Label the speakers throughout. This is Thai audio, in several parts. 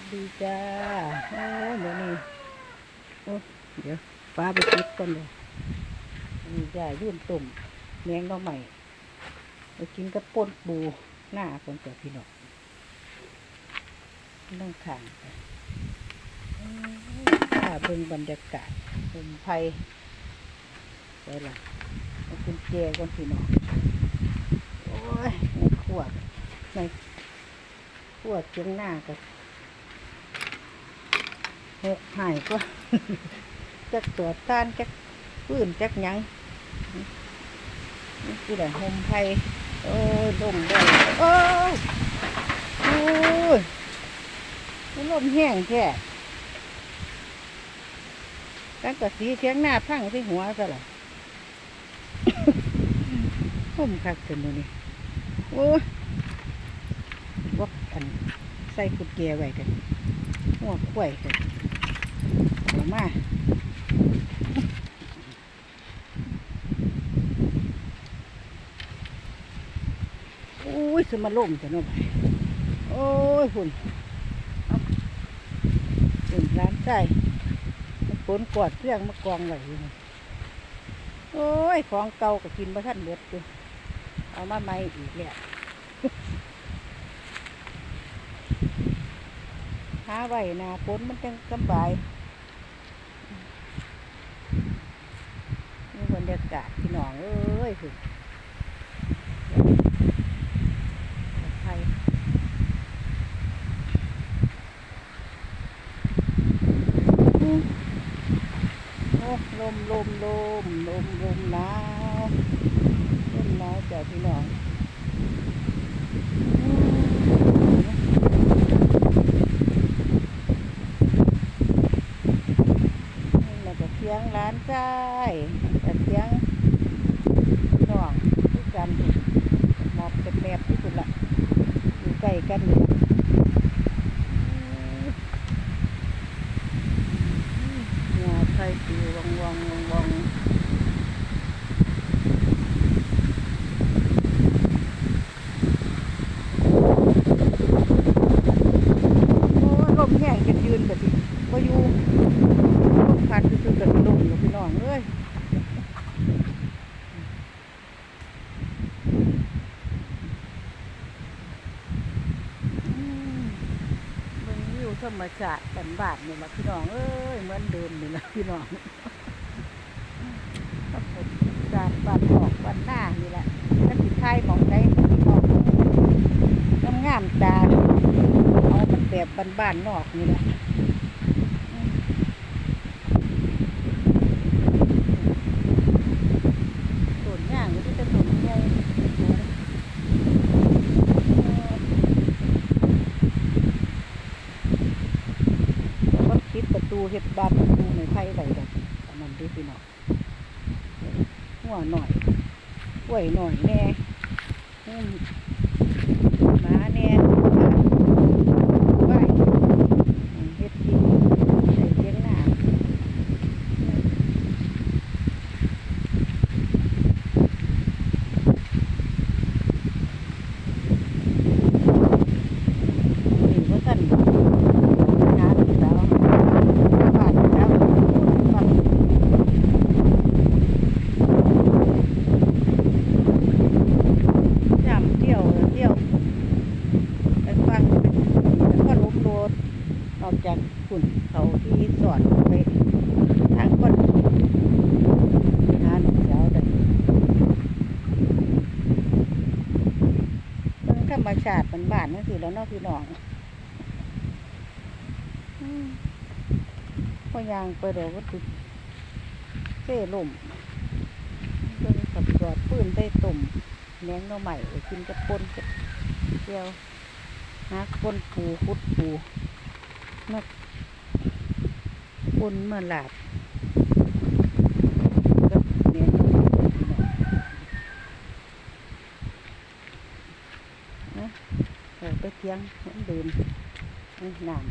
Speaker 1: สดีจ้าโอ้เดี๋ยวนี้โอ้เดี๋ยวฟ้าไปคิดก่อนเลยอันนี้ยายยื่นตุ่มแมงน้องใหม่ไปกินกับป่นปูหน้าคนเกิดพี่น้องนั่งขางไปโอ้ยถ้าเบิ่งบรรยากาศลมไพไปละเอากุญแจก่อนพี่น้องโอ้ยในขวดในขวดเชียงหน้ากับ หกหายก็จักตัวต้านจักปื้นจักยังนี่คือแต่หมไทยโอ้ลมได้โอ้โอ้ลมแห้งแค่ตั้งแต่สีเทียงหน้าพังที่หัวซะละห่มคักกันเลยนี่โอ้วกอันใส่กุดเกียไว้กันหัวกล้วยกัน ออกมาโอ้ยสมาล่มจะเนาะไปโอ้ยหุ่นหุ่นร้านใส่มันฝนกอดเครื่องมากองไว้อยู่นี่โอ้ย ของเก่าก็กินมาท่านเบิดอยู่เอามาใหม่อีกแล้วหาไว้นาฝนมันจังสบาย นี่บรรยา กาศพี่น้องเอ้ยคือไทยโอ้ลมลมลมลมลมหนาวลมหนาวจ้ะพี่น้องนี่มันจะเสียงร้านใต้แต่เสียงน้องทุกกันหมอบเป็นแมบที่สุดละอยู่ ใกล้กันเลยงาไทยสีวังวังวังวังโอ้ยลมแห้งจะยืนแบบนี้ก็อยู่ลมพัดคือๆกันลมอยู่พี่น้องเอ้ย อืมเบิ่งวิว ธรรมชาติกันบ้านนี่ละพี่น้องเอ้ยเหมือนเดิมนี่ละพี่น้องครับผมจาดบ้านออกบ้านหน้านี่แหละถ้าสิทยมองใดก็สิออกงามงามตาเอามันแบบบ้านบ้านๆนอกนี่แหละอืมต้นย่างก็จะต้นใหญ่สูงเออ แล้วก็ปิดประตู เห็ดบานปูในไผ่ไว้ดอกอันนั้นด้วยพี่น้องหัวหน่อยกล้วยหน่อยแน่อืมหมาแน่ไหวอืมเฮ็ดกินใส่เลี้ยงหน้านี่ว่าท่านงานที่แล้วบ้านแล้วบ้านยามเที่ยวเที่ยวไปฟังแล้วก็ลบโดดออก จากขุนเขาที่สอนไปทางคนหานุ่มสาวด็กเบิ่งธรรมชาติมันบ้านนั่นสิแล้วเนาะพี่น้องพอยางไปเดี๋ยวก็ติดเซ่ลมเบิ่งกับจอดปืนได้ตุ่มแหนงน่อใหม่กินกับปนกับเจียวหาปนปูคุดปู มาปนมลาดกับแหนงหน่อใหม่พี่น้อนะเออไปเที่ยงเหมือนเดิมนี่น้ำ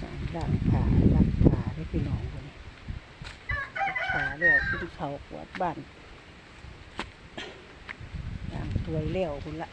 Speaker 1: สามด่างผาลักผาได้พี่น้องคนนี้ลักผาเรียกขึ้นเขากวดบ้าน ถวยแล้วคุณละ